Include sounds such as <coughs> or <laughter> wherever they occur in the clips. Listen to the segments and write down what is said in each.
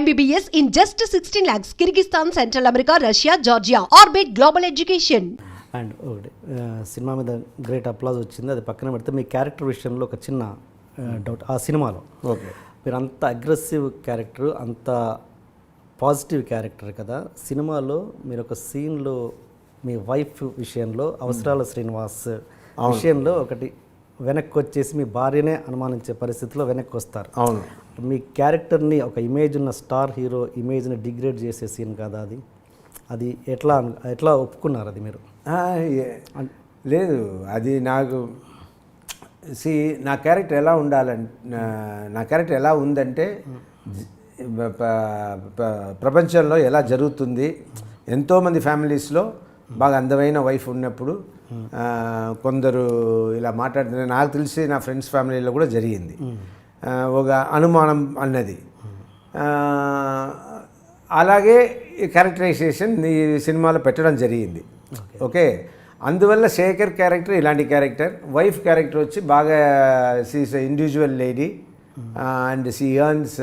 MBBS in just 16 lakhs. Kyrgyzstan, Central America, Russia, Georgia. Orbit Global Education. And ఒకటి cinema మీద great applause వచ్చింది. అది పక్కన పెడితే మీ క్యారెక్టర్ విషయంలో ఒక చిన్న డౌట్ ఆ సినిమాలో. ఓకే. మీరు అంత అగ్రెసివ్ క్యారెక్టర్ అంత పాజిటివ్ క్యారెక్టర్ కదా. సినిమాలో మీరు ఒక సీన్లో మీ వైఫ్ విషయంలో అవసరాల శ్రీనివాస్ విషయంలో ఒకటి వెనక్కి వచ్చేసి మీ భార్యనే అనుమానించే పరిస్థితిలో వెనక్కి వస్తారు అవును. మీ క్యారెక్టర్ని ఒక ఇమేజ్ ఉన్న స్టార్ హీరో ఇమేజ్ని డిగ్రేడ్ చేసే సీన్ కదా అది? అది ఎట్లా ఎట్లా ఒప్పుకున్నారు అది మీరు? లేదు అది నాకు సి నా క్యారెక్టర్ ఎలా ఉండాలంటే నా క్యారెక్టర్ ఎలా ఉందంటే ప్రపంచంలో ఎలా జరుగుతుంది ఎంతోమంది ఫ్యామిలీస్లో బాగా అందమైన వైఫ్ ఉన్నప్పుడు కొందరు ఇలా మాట్లాడుతున్నారు నాకు తెలిసి నా ఫ్రెండ్స్ ఫ్యామిలీలో కూడా జరిగింది. ఒక అనుమానం అన్నది. అలాగే ఈ క్యారెక్టరైజేషన్ ఈ సినిమాలో పెట్టడం జరిగింది. ఓకే? అందువల్ల శేఖర్ క్యారెక్టర్ ఇలాంటి క్యారెక్టర్ వైఫ్ క్యారెక్టర్ వచ్చి బాగా she's individual lady and she earns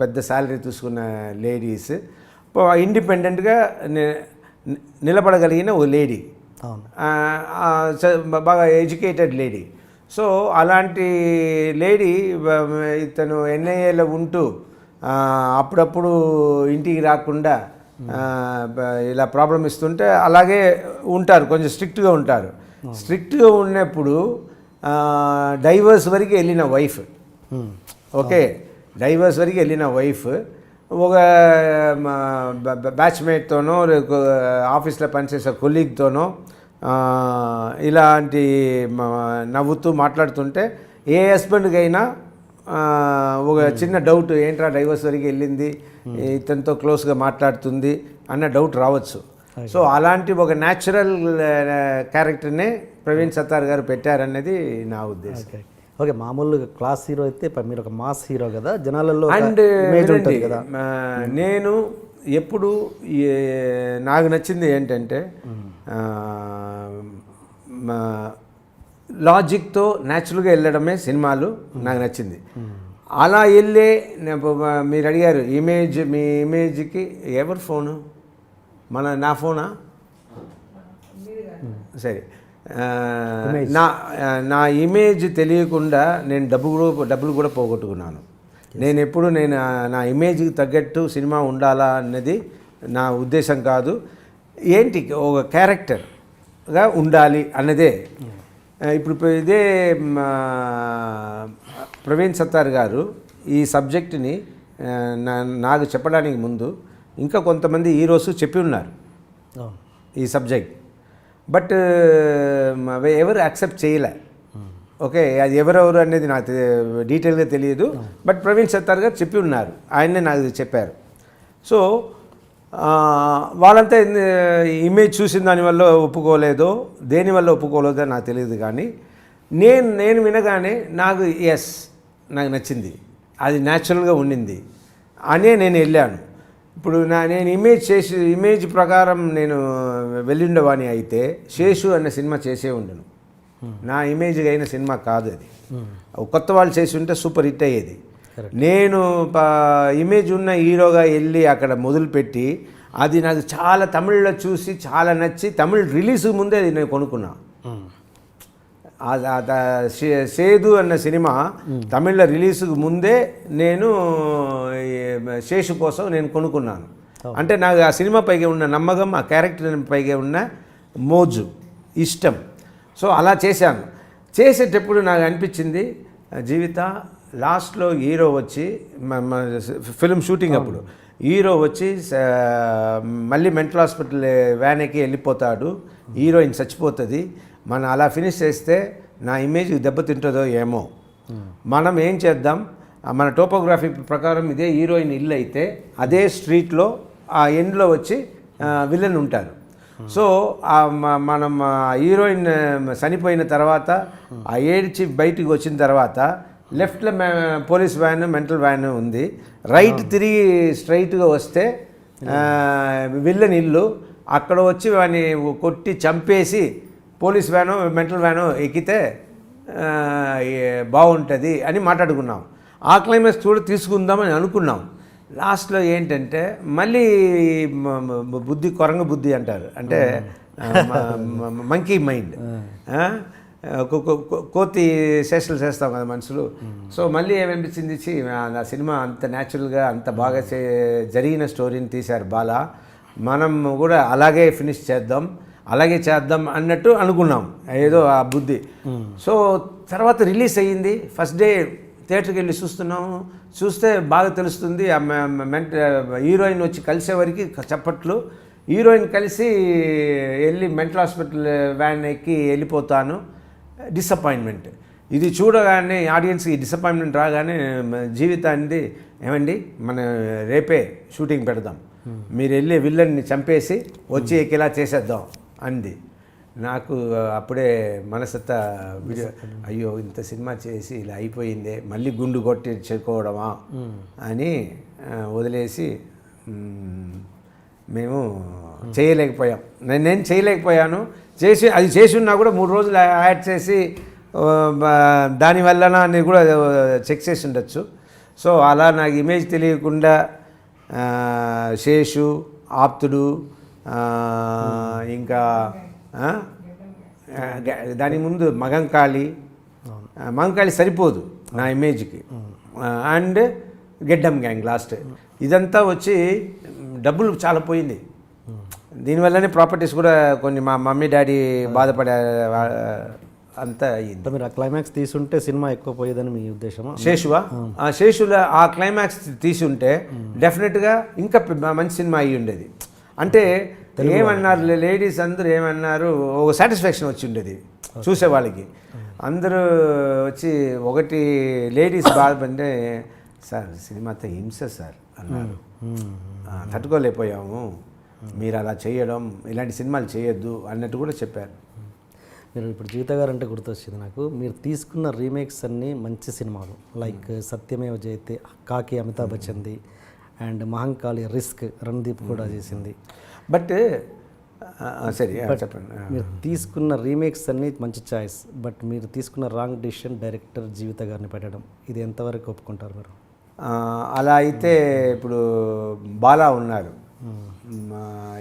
పెద్ద శాలరీ తీసుకున్న లేడీస్ ఇండిపెండెంట్గా నిలబడగలిగిన ఓ లేడీ బాగా ఎడ్యుకేటెడ్ లేడీ. సో అలాంటి లేడీ ఇతను ఎన్ఐఏలో ఉంటూ అప్పుడప్పుడు ఇంటికి రాకుండా ఇలా ప్రాబ్లం ఇస్తుంటే అలాగే ఉంటారు. కొంచెం స్ట్రిక్ట్గా ఉంటారు. స్ట్రిక్ట్గా ఉన్నప్పుడు డైవర్స్ వరకు వెళ్ళిన వైఫ్. ఓకే? డైవర్స్ వరకు వెళ్ళిన వైఫ్ ఒక బ్యాచ్మేట్తోనో ఆఫీస్లో పనిచేసే కొలీగ్తోనో ఇలాంటి నవ్వుతూ మాట్లాడుతుంటే ఏ హస్బెండ్కి అయినా ఒక చిన్న డౌట్ ఏంట్రా డైవర్స్ వరకు వెళ్ళింది? ఇతనితో క్లోజ్గా మాట్లాడుతుంది? అన్న డౌట్ రావచ్చు. సో అలాంటి ఒక న్యాచురల్ క్యారెక్టర్నే ప్రవీణ్ సత్తార్ గారు పెట్టారనేది నా ఉద్దేశం. ఓకే మామూలుగా క్లాస్ హీరో అయితే మీరు ఒక మాస్ హీరో కదా జనాలలో అండ్ ఇమేజ్ ఉంటుంది కదా. నేను ఎప్పుడు నాకు నచ్చింది ఏంటంటే లాజిక్తో న్యాచురల్గా వెళ్ళడమే సినిమాలు నాకు నచ్చింది. అలా వెళ్ళే మీరు అడిగారు ఇమేజ్ మీ ఇమేజ్కి ఎవరి ఫోను? మన నా ఫోనా? సరే. నా నా ఇమేజ్ తెలియకుండా నేను డబ్బు కూడా డబ్బులు కూడా పోగొట్టుకున్నాను. నేను ఎప్పుడు నేను నా ఇమేజ్కి తగ్గట్టు సినిమా ఉండాలా అన్నది నా ఉద్దేశం కాదు. ఏంటి ఒక క్యారెక్టర్గా ఉండాలి అన్నదే. ఇప్పుడు ఇదే ప్రవీణ్ సత్తార్ గారు ఈ సబ్జెక్టుని నాకు చెప్పడానికి ముందు ఇంకా కొంతమంది హీరోస్ చెప్పి ఉన్నారు. ఈ సబ్జెక్ట్. బట్ ఎవరు యాక్సెప్ట్ చేయలే. ఓకే అది ఎవరెవరు అనేది నాకు డీటెయిల్గా తెలియదు. బట్ ప్రవీణ్ సత్తార్ గారు చెప్పి ఉన్నారు. ఆయన్నే నాకు చెప్పారు. సో వాళ్ళంతా ఇమేజ్ చూసిన దానివల్ల ఒప్పుకోలేదో దేనివల్ల ఒప్పుకోలేదో నాకు తెలియదు కానీ నేను నేను వినగానే నాకు ఎస్ నాకు నచ్చింది. అది న్యాచురల్గా ఉండింది. అనే నేను వెళ్ళాను. ఇప్పుడు నా నేను ఇమేజ్ చేసి ఇమేజ్ ప్రకారం నేను వెళ్ళిండేవాని అయితే శేషు అనే సినిమా చేసే ఉండను. నా ఇమేజ్ అయిన సినిమా కాదు అది. కొత్త వాళ్ళు చేసి ఉంటే సూపర్ హిట్ అయ్యేది. నేను ఇమేజ్ ఉన్న హీరోగా వెళ్ళి అక్కడ మొదలుపెట్టి అది నాకు చాలా తమిళ్ళో చూసి చాలా నచ్చి తమిళ్ రిలీజ్ ముందే అది నేను కొనుక్కున్నా. ఆ- ఆ ద- శే- సేదు అన్న సినిమా తమిళ రిలీజ్కి ముందే నేను శేషు కోసం నేను కొనుక్కున్నాను. అంటే నాకు ఆ సినిమా పైగా ఉన్న నమ్మకం ఆ క్యారెక్టర్ పైగా ఉన్న మోజు ఇష్టం. సో అలా చేశాను. చేసేటప్పుడు నాకు అనిపించింది జీవిత లాస్ట్లో హీరో వచ్చి ఫిల్మ్ షూటింగ్ అప్పుడు హీరో వచ్చి మళ్ళీ మెంటల్ హాస్పిటల్ వ్యాన్ ఎక్కి వెళ్ళిపోతాడు. హీరోయిన్ చచ్చిపోతుంది. మనం అలా ఫినిష్ చేస్తే నా ఇమేజ్ దెబ్బతింటుందో ఏమో. మనం ఏం చేద్దాం? మన టోపోగ్రఫీ ప్రకారం ఇదే హీరోయిన్ ఇల్లు అయితే అదే స్ట్రీట్లో ఆ ఎండ్లో వచ్చి విలన్ ఉంటారు. సో మనం ఆ హీరోయిన్ చనిపోయిన తర్వాత ఆ ఏడ్చి బయటికి వచ్చిన తర్వాత లెఫ్ట్లో పోలీస్ వ్యాన్ మెంటల్ వ్యాన్ ఉంది. రైట్ తిరిగి స్ట్రైట్గా వస్తే విల్లన్ ఇల్లు అక్కడ వచ్చి వాడిని కొట్టి చంపేసి పోలీస్ వ్యాను మెంటల్ వ్యాను ఎక్కితే బాగుంటుంది అని మాట్లాడుకున్నాం. ఆ క్లైమాక్స్ కూడా తీసుకుందామని అనుకున్నాం. లాస్ట్లో ఏంటంటే మళ్ళీ బుద్ధి కొరంగ బుద్ధి అంటారు. అంటే మంకీ మైండ్ కోతి శేషలు చేస్తాం కదా మనుషులు. సో మళ్ళీ ఏమనిపించింది? ఆ సినిమా అంత న్యాచురల్గా అంత బాగా చే జరిగిన స్టోరీని తీశారు బాల. మనం కూడా అలాగే ఫినిష్ చేద్దాం. అలాగే చేద్దాం అన్నట్టు అనుకున్నాం. ఏదో ఆ బుద్ధి. సో తర్వాత రిలీజ్ అయ్యింది. ఫస్ట్ డే థియేటర్కి వెళ్ళి చూస్తున్నాము చూస్తే బాగా తెలుస్తుంది ఆ మెంట హీరోయిన్ వచ్చి కలిసేవరకు చప్పట్లు. హీరోయిన్ కలిసి వెళ్ళి మెంటల్ హాస్పిటల్ వ్యాన్ ఎక్కి వెళ్ళిపోతాను. డిసప్పాయింట్మెంట్. ఇది చూడగానే ఆడియన్స్కి డిసప్పాయింట్మెంట్ రాగానే జీవితాన్ని ఏమండి మన రేపే షూటింగ్ పెడదాం. మీరు వెళ్ళి విల్లన్ని చంపేసి వచ్చి ఎక్కేలా చేసేద్దాం. అంది. నాకు అప్పుడే మనసంతా వీడియో అయ్యో ఇంత సినిమా చేసి ఇలా అయిపోయిందే మళ్ళీ గుండు కొట్టి చెప్పుకోవడమా అని వదిలేసి మేము చేయలేకపోయాం. నేను నేను చేయలేకపోయాను. చేసి అది చేసి ఉన్నా కూడా మూడు రోజులు యాడ్ చేసి దానివల్లన అని కూడా చెక్ చేసి ఉండొచ్చు. సో అలా నాకు ఇమేజ్ తెలియకుండా శేషు ఆప్తుడు ఇంకా దాని ముందు మగంకాళి. మగంకాళి సరిపోదు నా ఇమేజ్కి. అండ్ గెడ్డం గ్యాంగ్ లాస్ట్. ఇదంతా వచ్చి డబ్బులు చాలా పోయింది. దీనివల్లనే ప్రాపర్టీస్ కూడా కొన్ని మా మమ్మీ డాడీ బాధపడే అంతా అయ్యింది. మీరు ఆ క్లైమాక్స్ తీసుంటే సినిమా ఎక్కువ పోయేదని మీ ఉద్దేశమా? శేషువా? ఆ. శేషుల ఆ క్లైమాక్స్ తీసి ఉంటే డెఫినెట్గా ఇంకా మంచి సినిమా అయ్యి ఉండేది. అంటే ఏమన్నారు? లేడీస్ అందరూ ఏమన్నారు? ఒక సాటిస్ఫాక్షన్ వచ్చి ఉండేది చూసే వాళ్ళకి. అందరూ వచ్చి ఒకటి లేడీస్ <coughs> బాధపడితే సార్ సినిమాతో హింస సార్ అన్నారు. తట్టుకోలేకపోయాము. మీరు అలా చేయడం ఇలాంటి సినిమాలు చేయొద్దు అన్నట్టు కూడా చెప్పారు. మీరు ఇప్పుడు జీవిత గారు అంటే గుర్తొచ్చింది నాకు. మీరు తీసుకున్న రీమేక్స్ అన్నీ మంచి సినిమాలు. లైక్ సత్యమేవ జయతే కాకి అమితాబ్ బచ్చన్ది అండ్ మహంకాళి రిస్క్ రణదీప్ కూడా చేసింది. బట్ సరే చెప్పండి. మీరు తీసుకున్న రీమేక్స్ అన్నీ మంచి చాయిస్ బట్ మీరు తీసుకున్న రాంగ్ డిసిషన్ డైరెక్టర్ జీవిత గారిని పెట్టడం ఇది ఎంతవరకు ఒప్పుకుంటారు మీరు? అలా అయితే ఇప్పుడు బాలా ఉన్నారు.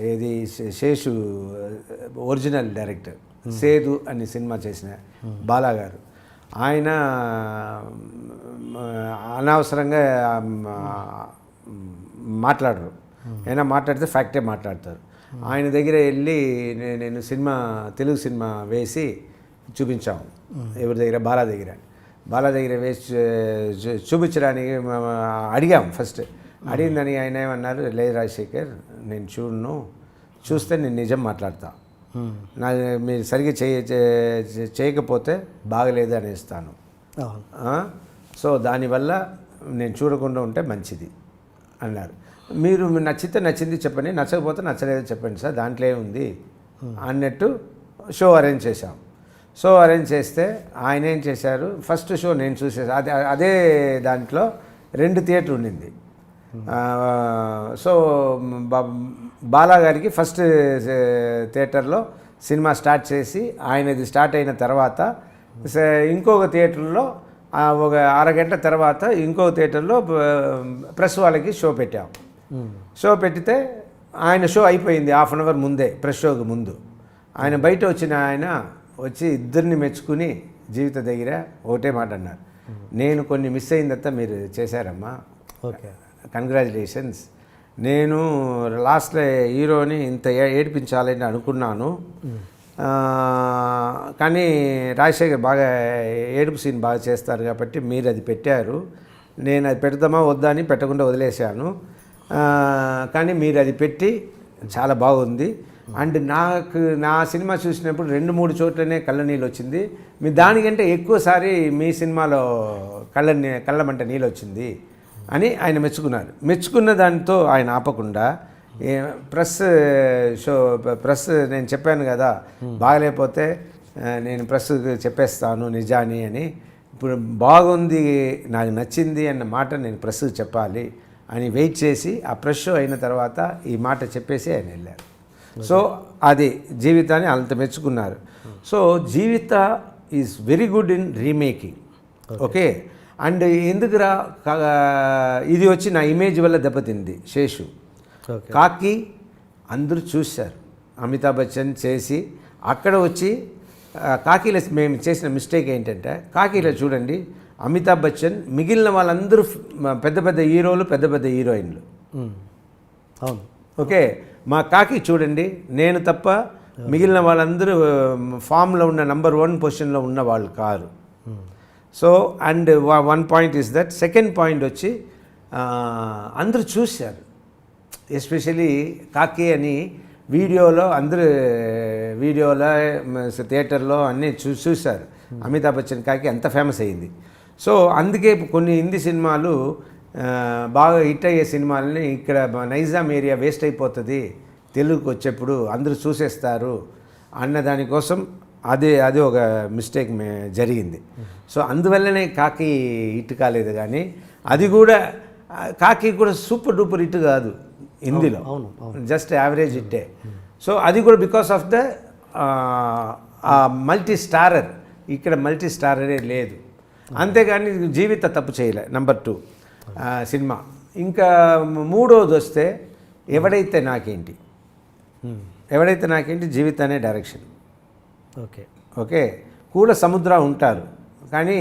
ఏది శేషు ఒరిజినల్ డైరెక్టర్ సేదు అని సినిమా చేసిన బాలా గారు. ఆయన అనవసరంగా మాట్లాడరు. అయినా మాట్లాడితే ఫ్యాక్టే మాట్లాడతారు. ఆయన దగ్గర వెళ్ళి నేను సినిమా తెలుగు సినిమా వేసి చూపించాము. ఎవరి దగ్గర? బాలా దగ్గర. బాలా దగ్గర వేసి చూపించడానికి మ- మ- అడిగాం ఫస్ట్. అడిగిందని ఆయన ఏమన్నారు? లేదు రాజశేఖర్ నేను చూడను. చూస్తే నేను నిజం మాట్లాడతా. నా మీరు సరిగ్గా చేయ చేయకపోతే బాగలేదు అనేస్తాను? సో దానివల్ల నేను చూడకుండా ఉంటే మంచిది. అన్నారు. మీరు నచ్చితే నచ్చింది చెప్పండి నచ్చకపోతే నచ్చలేదు చెప్పండి సార్ దాంట్లో ఏముంది? అన్నట్టు షో అరేంజ్ చేశాం. షో అరేంజ్ చేస్తే ఆయన ఏం చేశారు? ఫస్ట్ షో నేను చూసేసా అదే అదే దాంట్లో రెండు థియేటర్ ఉండింది. సో బాలా గారికి ఫస్ట్ థియేటర్లో సినిమా స్టార్ట్ చేసి ఆయనది స్టార్ట్ అయిన తర్వాత ఇంకొక థియేటర్లో ఒక అరగంట తర్వాత ఇంకో థియేటర్లో ప్రెస్ వాళ్ళకి షో పెట్టాం. షో పెట్టితే ఆయన షో అయిపోయింది హాఫ్ అన్ అవర్ ముందే ప్రెస్ షోకి ముందు. ఆయన బయట వచ్చిన ఆయన వచ్చి ఇద్దరిని మెచ్చుకుని జీవిత దగ్గర ఒకటే మాట అన్నారు. నేను కొన్ని మిస్ అయిందంతా మీరు చేశారమ్మా. ఓకే. కంగ్రాచులేషన్స్ నేను లాస్ట్లో హీరోని ఇంత ఏడిపించాలని అనుకున్నాను. కానీ రాజశేఖర్ బాగా ఏడుపు సీన్ బాగా చేస్తారు కాబట్టి మీరు అది పెట్టారు. నేను అది పెడదామా వద్దా అని పెట్టకుండా వదిలేశాను. కానీ మీరు అది పెట్టి చాలా బాగుంది. అండ్ నాకు నా సినిమా చూసినప్పుడు రెండు మూడు చోట్లనే కళ్ళ నీళ్ళు వచ్చింది. మీ దానికంటే ఎక్కువసారి మీ సినిమాలో కళ్ళ కళ్ళమంట నీళ్ళు వచ్చింది అని ఆయన మెచ్చుకున్నారు. మెచ్చుకున్న దానితో ఆయన ఆపకుండా ప్రెస్ షో ప్రెస్ నేను చెప్పాను కదా బాగలేకపోతే నేను ప్రెస్ చెప్పేస్తాను నిజాని అని. ఇప్పుడు బాగుంది నాకు నచ్చింది అన్న మాట నేను ప్రెస్ చెప్పాలి అని వెయిట్ చేసి ఆ ప్రెస్ షో అయిన తర్వాత ఈ మాట చెప్పేసి ఆయన వెళ్ళారు. సో అది జీవితాన్ని అంత మెచ్చుకున్నారు. So Jeevitha is very good in remaking okay. And ఎందుకురా ఇది వచ్చి నా ఇమేజ్ వల్ల దెబ్బతింది శేషు. కాకి అందరూ చూశారు. అమితాబ్ బచ్చన్ చేసి అక్కడ వచ్చి కాకీలో మేము చేసిన మిస్టేక్ ఏంటంటే కాకీలో చూడండి అమితాబ్ బచ్చన్ మిగిలిన వాళ్ళందరూ పెద్ద పెద్ద హీరోలు పెద్ద పెద్ద హీరోయిన్లు. అవును. ఓకే మా కాకి చూడండి నేను తప్ప మిగిలిన వాళ్ళందరూ ఫామ్లో ఉన్న నంబర్ వన్ పొజిషన్లో ఉన్న వాళ్ళు car so and one point is that. Second point వచ్చి అందరూ చూశారు. ఎస్పెషలీ కాకి అని వీడియోలో అందరూ వీడియోలో థియేటర్లో అన్నీ చూ చూశారు. అమితాబ్ బచ్చన్ కాకి ఎంత ఫేమస్ అయ్యింది సో అందుకే కొన్ని హిందీ సినిమాలు బాగా హిట్ అయ్యే సినిమాలని ఇక్కడ నైజాం ఏరియా వేస్ట్ అయిపోతుంది. తెలుగుకి వచ్చేప్పుడు అందరూ చూసేస్తారు అన్న దానికోసం అదే అది ఒక మిస్టేక్ జరిగింది. సో అందువల్లనే కాకి హిట్ కాలేదు కానీ అది కూడా కాకి కూడా సూపర్ డూపర్ హిట్ కాదు. హిందీలో అవును, జస్ట్ యావరేజ్ హిట్టే సో అది కూడా because of the multi starrer ఇక్కడ మల్టీ స్టారరే లేదు. అంతేగాని జీవిత తప్పు చేయలే నంబర్ టూ సినిమా. ఇంకా మూడోది వస్తే ఎవడైతే నాకేంటి. ఎవడైతే నాకేంటి? జీవిత అనే డైరెక్షన్. ఓకే. ఓకే? కూడా సముద్ర ఉంటారు. కానీ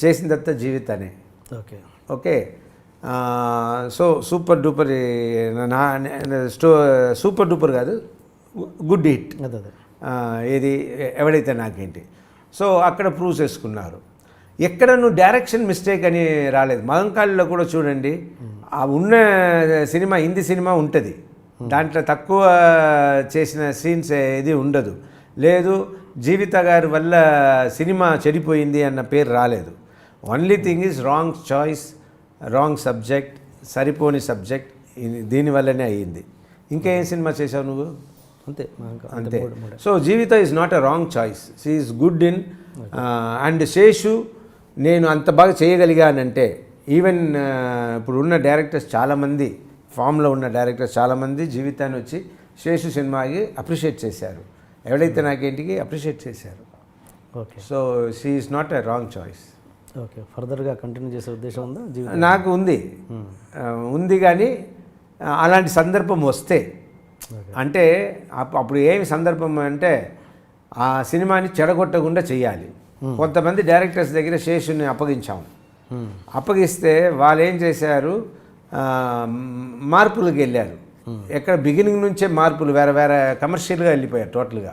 చేసిందంతా జీవితనే okay. Okay? So super duper నా స్టో సూపర్ డూపర్ కాదు గుడ్ హిట్. ఏది ఎవడైతే నాకేంటి. సో అక్కడ ప్రూవ్ చేసుకున్నారు ఎక్కడ నువ్వు డైరెక్షన్ మిస్టేక్ అని రాలేదు. మగంకాళ్ళలో కూడా చూడండి ఆ ఉన్న సినిమా హిందీ సినిమా ఉంటుంది. దాంట్లో తక్కువ చేసిన సీన్స్ ఏది ఉండదు. లేదు జీవిత గారి వల్ల సినిమా చెడిపోయింది అన్న పేరు రాలేదు. Only thing is wrong choice wrong subject సరిపోని సబ్జెక్ట్ దీనివల్లనే అయ్యింది. ఇంకా ఏం సినిమా చేసావు నువ్వు? అంతే అంతే. So Jeevitha is not a wrong choice she is good in and Seshu నేను అంత బాగా చేయగలిగానంటే ఈవెన్ ఇప్పుడు ఉన్న డైరెక్టర్స్ చాలామంది ఫామ్లో ఉన్న డైరెక్టర్స్ చాలామంది జీవితాన్ని వచ్చి శేషు సినిమాకి అప్రిషియేట్ చేశారు. ఎవడైతే నాకేంటికి అప్రిషియేట్ చేశారు. Okay. So she is not a wrong choice okay ఫర్దర్గా కంటిన్యూ చేసే ఉద్దేశం ఉందా? జీవితం నాకు ఉంది. ఆ, ఉంది కానీ అలాంటి సందర్భం వస్తే అంటే అప్- అప్పుడు ఏమి సందర్భం అంటే ఆ సినిమాని చెడగొట్టకుండా చేయాలి కొంతమంది డైరెక్టర్స్ దగ్గర శేషుని అప్పగించాం. మ్మ్. అప్పగిస్తే వాళ్ళు ఏం చేశారు మార్పులకు వెళ్ళారు. ఎక్కడ బిగినింగ్ నుంచే మార్పులు వేరే వేరే కమర్షియల్గా వెళ్ళిపోయారు టోటల్గా.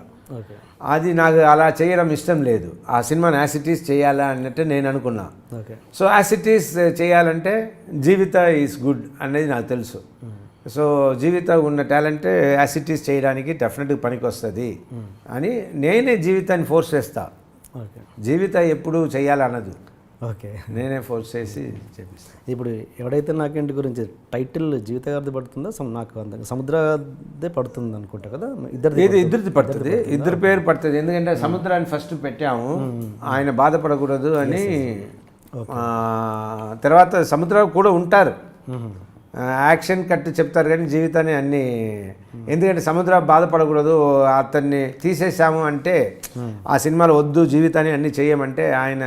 అది నాకు అలా చేయడం ఇష్టం లేదు. ఆ సినిమాని యాసిటీస్ చేయాలా అన్నట్టు నేను అనుకున్నా. సో యాసిటీస్ చేయాలంటే జీవిత ఈజ్ గుడ్ అనేది నాకు తెలుసు. సో జీవిత ఉన్న టాలెంట్ యాసిటీస్ చేయడానికి డెఫినెట్గా పనికి వస్తుంది అని నేనే జీవితాన్ని ఫోర్స్ చేస్తా. ఓకే. జీవిత ఎప్పుడు చేయాలన్నదు. ఓకే. నేనే ఫోర్స్ చేసి చేపిస్తాను ఇప్పుడు ఎవడైతే నాకేంటి గురించి టైటిల్ జీవిత గారిది పడుతుందో నాకు అంత సముద్రదే పడుతుంది అనుకుంటా కదా ఇద్దరిది ఇది ఇద్దరిది పడుతుంది. ఇద్దరు పేరు పడుతుంది. ఎందుకంటే సముద్రాన్ని ఫస్ట్ పెట్టాము. ఆయన బాధపడకూడదు అని తర్వాత సముద్రం కూడా ఉంటారు. యాక్షన్ కట్ చెప్తారు కానీ జీవితాన్ని అన్ని ఎందుకంటే సముద్ర బాధపడకూడదు అతన్ని తీసేసాము అంటే ఆ సినిమాలో వద్దు జీవితాన్ని అన్ని చేయమంటే ఆయన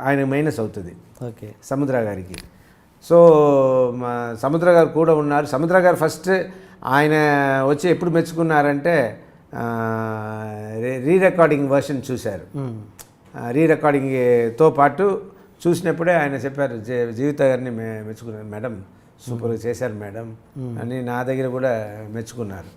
ఆయన మైనస్ అవుతుంది ఓకే. సముద్ర గారికి. సో సముద్ర గారు కూడా ఉన్నారు. సముద్ర గారు ఫస్ట్ ఆయన వచ్చి ఎప్పుడు మెచ్చుకున్నారంటే రీ రికార్డింగ్ వర్షన్ చూశారు. రీ రికార్డింగ్తో పాటు చూసినప్పుడే ఆయన చెప్పారు "జీ- జీవిత గారిని మెచ్చుకున్నారు మేడం సూపర్గా చేశారు మేడం అని నా దగ్గర కూడా మెచ్చుకున్నారు.